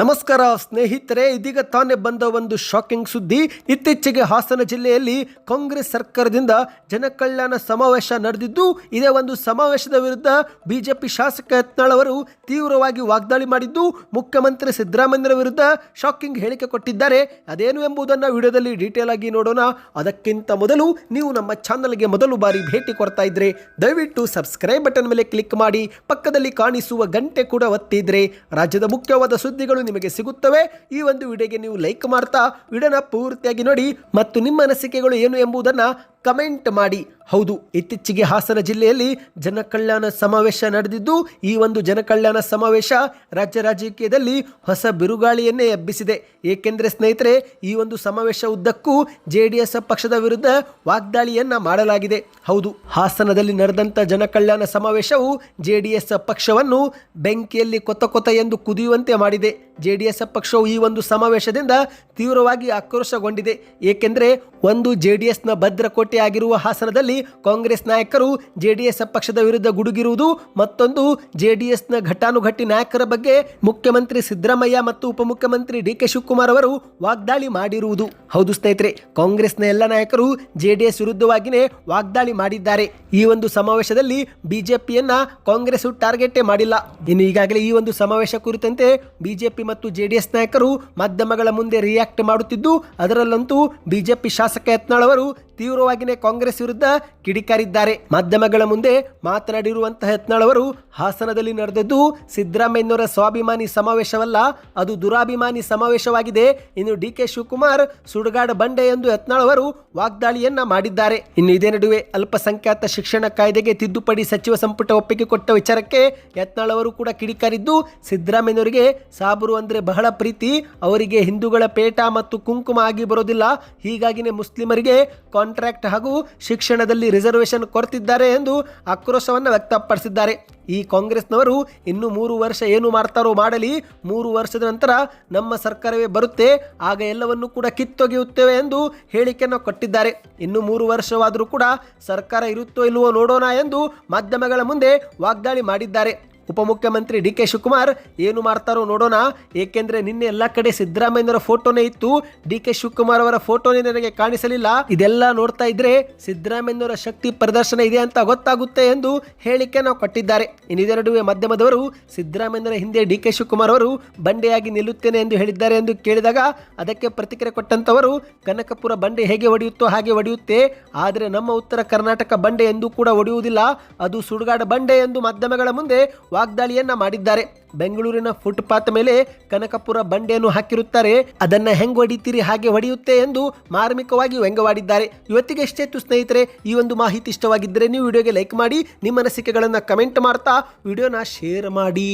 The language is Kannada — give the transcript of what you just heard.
ನಮಸ್ಕಾರ, ಸ್ನೇಹಿತರೆ. ಇದೀಗ ತಾನೇ ಬಂದ ಒಂದು ಶಾಕಿಂಗ್ ಸುದ್ದಿ. ಇತ್ತೀಚೆಗೆ ಹಾಸನ ಜಿಲ್ಲೆಯಲ್ಲಿ ಕಾಂಗ್ರೆಸ್ ಸರ್ಕಾರದಿಂದ ಜನಕಲ್ಯಾಣ ಸಮಾವೇಶ ನಡೆದಿದ್ದು, ಇದೇ ಒಂದು ಸಮಾವೇಶದ ವಿರುದ್ಧ ಬಿಜೆಪಿ ಶಾಸಕ ಯತ್ನಾಳ್ ಅವರು ತೀವ್ರವಾಗಿ ವಾಗ್ದಾಳಿ ಮಾಡಿದ್ದು, ಮುಖ್ಯಮಂತ್ರಿ ಸಿದ್ದರಾಮಯ್ಯರ ವಿರುದ್ಧ ಶಾಕಿಂಗ್ ಹೇಳಿಕೆ ಕೊಟ್ಟಿದ್ದಾರೆ. ಅದೇನು ಎಂಬುದನ್ನು ವಿಡಿಯೋದಲ್ಲಿ ಡೀಟೇಲ್ ಆಗಿ ನೋಡೋಣ. ಅದಕ್ಕಿಂತ ಮೊದಲು ನೀವು ನಮ್ಮ ಚಾನಲ್ಗೆ ಮೊದಲು ಬಾರಿ ಭೇಟಿ ಕೊಡ್ತಾ ಇದ್ರೆ, ದಯವಿಟ್ಟು ಸಬ್ಸ್ಕ್ರೈಬ್ ಬಟನ್ ಮೇಲೆ ಕ್ಲಿಕ್ ಮಾಡಿ, ಪಕ್ಕದಲ್ಲಿ ಕಾಣಿಸುವ ಗಂಟೆ ಕೂಡ ಒತ್ತಿದ್ರೆ, ರಾಜ್ಯದ ಮುಖ್ಯವಾದ ಸುದ್ದಿಗಳು ನಿಮಗೆ ಸಿಗುತ್ತವೆ? ಈ ಒಂದು ವಿಡಿಯೋಗೆ ನೀವು ಲೈಕ್ ಮಾಡ್ತಾ, ವಿಡಿಯೋನ ಪೂರ್ತಿಯಾಗಿ ನೋಡಿ ಮತ್ತು ನಿಮ್ಮ ಅನಿಸಿಕೆಗಳು ಏನು ಎಂಬುದನ್ನು ಕಮೆಂಟ್ ಮಾಡಿ. ಹೌದು, ಇತ್ತೀಚೆಗೆ ಹಾಸನ ಜಿಲ್ಲೆಯಲ್ಲಿ ಜನಕಲ್ಯಾಣ ಸಮಾವೇಶ ನಡೆದಿದ್ದು, ಈ ಒಂದು ಜನಕಲ್ಯಾಣ ಸಮಾವೇಶ ರಾಜ್ಯ ರಾಜಕೀಯದಲ್ಲಿ ಹೊಸ ಬಿರುಗಾಳಿಯನ್ನೇ ಎಬ್ಬಿಸಿದೆ. ಏಕೆಂದರೆ ಸ್ನೇಹಿತರೆ, ಈ ಒಂದು ಸಮಾವೇಶ ಉದ್ದಕ್ಕೂ ಜೆ ಡಿ ಎಸ್ ಪಕ್ಷದ ವಿರುದ್ಧ ವಾಗ್ದಾಳಿಯನ್ನು ಮಾಡಲಾಗಿದೆ. ಹೌದು, ಹಾಸನದಲ್ಲಿ ನಡೆದಂಥ ಜನಕಲ್ಯಾಣ ಸಮಾವೇಶವು ಜೆ ಪಕ್ಷವನ್ನು ಬೆಂಕಿಯಲ್ಲಿ ಕೊತ್ತ ಕೊತ ಎಂದು ಕುದಿಯುವಂತೆ ಮಾಡಿದೆ. ಜೆ ಪಕ್ಷವು ಈ ಒಂದು ಸಮಾವೇಶದಿಂದ ತೀವ್ರವಾಗಿ ಆಕ್ರೋಶಗೊಂಡಿದೆ. ಏಕೆಂದರೆ ಒಂದು ಜೆಡಿಎಸ್ನ ಭದ್ರಕೋಟೆ ಆಗಿರುವ ಹಾಸನದಲ್ಲಿ ಕಾಂಗ್ರೆಸ್ ನಾಯಕರು ಜೆಡಿಎಸ್ ಪಕ್ಷದ ವಿರುದ್ಧ ಗುಡುಗಿರುವುದು, ಮತ್ತೊಂದು ಜೆಡಿಎಸ್ನ ಘಟಾನುಘಟಿ ನಾಯಕರ ಬಗ್ಗೆ ಮುಖ್ಯಮಂತ್ರಿ ಸಿದ್ದರಾಮಯ್ಯ ಮತ್ತು ಉಪಮುಖ್ಯಮಂತ್ರಿ ಡಿ ಕೆ ಶಿವಕುಮಾರ್ ಅವರು ವಾಗ್ದಾಳಿ ಮಾಡಿರುವುದು. ಹೌದು ಸ್ನೇಹಿತರೆ, ಕಾಂಗ್ರೆಸ್ನ ಎಲ್ಲ ನಾಯಕರು ಜೆಡಿಎಸ್ ವಿರುದ್ಧವಾಗಿಯೇ ವಾಗ್ದಾಳಿ ಮಾಡಿದ್ದಾರೆ. ಈ ಒಂದು ಸಮಾವೇಶದಲ್ಲಿ ಬಿಜೆಪಿಯನ್ನ ಕಾಂಗ್ರೆಸ್ ಟಾರ್ಗೆಟೇ ಮಾಡಿಲ್ಲ. ಇನ್ನು ಈಗಾಗಲೇ ಈ ಒಂದು ಸಮಾವೇಶ ಕುರಿತಂತೆ ಬಿಜೆಪಿ ಮತ್ತು ಜೆಡಿಎಸ್ ನಾಯಕರು ಮಾಧ್ಯಮಗಳ ಮುಂದೆ ರಿಯಾಕ್ಟ್ ಮಾಡುತ್ತಿದ್ದು, ಅದರಲ್ಲಂತೂ ಬಿಜೆಪಿ ಶಾಸಕ ಯತ್ನಾಳ್ ಅವರು ತೀವ್ರವಾಗಿಯೇ ಕಾಂಗ್ರೆಸ್ ವಿರುದ್ಧ ಕಿಡಿಕಾರಿದ್ದಾರೆ. ಮಾಧ್ಯಮಗಳ ಮುಂದೆ ಮಾತನಾಡಿರುವಂತಹ ಯತ್ನಾಳ್ ಅವರು, ಹಾಸನದಲ್ಲಿ ನಡೆದದ್ದು ಸಿದ್ದರಾಮಯ್ಯನವರ ಸ್ವಾಭಿಮಾನಿ ಸಮಾವೇಶವಲ್ಲ, ಅದು ದುರಾಭಿಮಾನಿ ಸಮಾವೇಶವಾಗಿದೆ. ಇನ್ನು ಡಿ ಕೆ ಶಿವಕುಮಾರ್ ಸುಡುಗಾಡ ಬಂಡೆ ಎಂದು ಯತ್ನಾಳ್ ಅವರು ವಾಗ್ದಾಳಿಯನ್ನ ಮಾಡಿದ್ದಾರೆ. ಇನ್ನು ಇದೇ ನಡುವೆ ಅಲ್ಪಸಂಖ್ಯಾತ ಶಿಕ್ಷಣ ಕಾಯ್ದೆಗೆ ತಿದ್ದುಪಡಿ ಸಚಿವ ಸಂಪುಟ ಒಪ್ಪಿಗೆ ಕೊಟ್ಟ ವಿಚಾರಕ್ಕೆ ಯತ್ನಾಳ್ ಅವರು ಕೂಡ ಕಿಡಿಕಾರಿದ್ದು, ಸಿದ್ದರಾಮಯ್ಯನವರಿಗೆ ಸಾಬರು ಅಂದ್ರೆ ಬಹಳ ಪ್ರೀತಿ, ಅವರಿಗೆ ಹಿಂದೂಗಳ ಪೇಟ ಮತ್ತು ಕುಂಕುಮ ಆಗಿ ಬರೋದಿಲ್ಲ. ಹೀಗಾಗಿನೇ ಮುಸ್ಲಿಮರಿಗೆ ಕಾಂಟ್ರಾಕ್ಟ್ ಹಾಗೂ ಶಿಕ್ಷಣದಲ್ಲಿ ರಿಸರ್ವೇಶನ್ ಕೊಡ್ತಿದ್ದಾರೆ ಎಂದು ಆಕ್ರೋಶವನ್ನು ವ್ಯಕ್ತಪಡಿಸಿದ್ದಾರೆ. ಈ ಕಾಂಗ್ರೆಸ್ನವರು ಇನ್ನು ಮೂರು ವರ್ಷ ಏನು ಮಾಡ್ತಾರೋ ಮಾಡಲಿ, ಮೂರು ವರ್ಷದ ನಂತರ ನಮ್ಮ ಸರ್ಕಾರವೇ ಬರುತ್ತೆ, ಆಗ ಎಲ್ಲವನ್ನು ಕೂಡ ಕಿತ್ತೊಗೆಯುತ್ತೇವೆ ಎಂದು ಹೇಳಿಕೆಯನ್ನು ಕೊಟ್ಟಿದ್ದಾರೆ. ಇನ್ನು ಮೂರು ವರ್ಷವಾದರೂ ಕೂಡ ಸರ್ಕಾರ ಇರುತ್ತೋ ಇಲ್ಲವೋ ನೋಡೋಣ ಎಂದು ಮಾಧ್ಯಮಗಳ ಮುಂದೆ ವಾಗ್ದಾಳಿ ಮಾಡಿದ್ದಾರೆ. ಉಪಮುಖ್ಯಮಂತ್ರಿ ಡಿ ಕೆ ಶಿವಕುಮಾರ್ ಏನು ಮಾಡ್ತಾರೋ ನೋಡೋಣ. ಏಕೆಂದ್ರೆ ನಿನ್ನೆ ಎಲ್ಲ ಕಡೆ ಸಿದ್ದರಾಮಯ್ಯನವರ ಫೋಟೋನೇ ಇತ್ತು. ಡಿ ಕೆ ಶಿವಕುಮಾರ್ ಅವರ ಫೋಟೋನೇ ನನಗೆ ಕಾಣಿಸಲಿಲ್ಲ. ಇದೆಲ್ಲ ನೋಡ್ತಾ ಇದ್ರೆ ಸಿದ್ದರಾಮಯ್ಯನವರ ಶಕ್ತಿ ಪ್ರದರ್ಶನ ಇದೆ ಅಂತ ಗೊತ್ತಾಗುತ್ತೆ ಎಂದು ಹೇಳಿಕೆ ನಾವು ಕೊಟ್ಟಿದ್ದಾರೆ. ಇನ್ನು ಇದರ ನಡುವೆ ಮಾಧ್ಯಮದವರು ಸಿದ್ದರಾಮಯ್ಯನವರ ಹಿಂದೆ ಡಿ ಕೆ ಶಿವಕುಮಾರ್ ಅವರು ಬಂಡೆಯಾಗಿ ನಿಲ್ಲುತ್ತೇನೆ ಎಂದು ಹೇಳಿದ್ದಾರೆ ಎಂದು ಕೇಳಿದಾಗ ಅದಕ್ಕೆ ಪ್ರತಿಕ್ರಿಯೆ ಕೊಟ್ಟಂತವರು ಕನಕಪುರ ಬಂಡೆ ಹೇಗೆ ಒಡೆಯುತ್ತೋ ಹಾಗೆ ಒಡೆಯುತ್ತೆ. ಆದರೆ ನಮ್ಮ ಉತ್ತರ ಕರ್ನಾಟಕ ಬಂಡೆ ಎಂದು ಕೂಡ ಒಡೆಯುವುದಿಲ್ಲ. ಅದು ಸುಡುಗಾಡ ಬಂಡೆ ಎಂದು ಮಾಧ್ಯಮಗಳ ಮುಂದೆ ವಾಗ್ದಾಳಿಯನ್ನ ಮಾಡಿದ್ದಾರೆ. ಬೆಂಗಳೂರಿನ ಫುಟ್ಪಾತ್ ಮೇಲೆ ಕನಕಪುರ ಬಂಡೆಯನ್ನು ಹಾಕಿರುತ್ತಾರೆ. ಅದನ್ನ ಹೆಂಗ್ ಹೊಡಿತೀರಿ, ಹಾಗೆ ಹೊಡೆಯುತ್ತೆ ಎಂದು ಮಾರ್ಮಿಕವಾಗಿ ವ್ಯಂಗ್ಯವಾಡಿದ್ದಾರೆ. ಇವತ್ತಿಗೆ ಎಷ್ಟೇತು ಸ್ನೇಹಿತರೆ, ಈ ಒಂದು ಮಾಹಿತಿ ಇಷ್ಟವಾಗಿದ್ದರೆ ನೀವು ವಿಡಿಯೋಗೆ ಲೈಕ್ ಮಾಡಿ, ನಿಮ್ಮ ಅನಿಸಿಕೆಗಳನ್ನು ಕಮೆಂಟ್ ಮಾಡ್ತಾ ವಿಡಿಯೋನ ಶೇರ್ ಮಾಡಿ.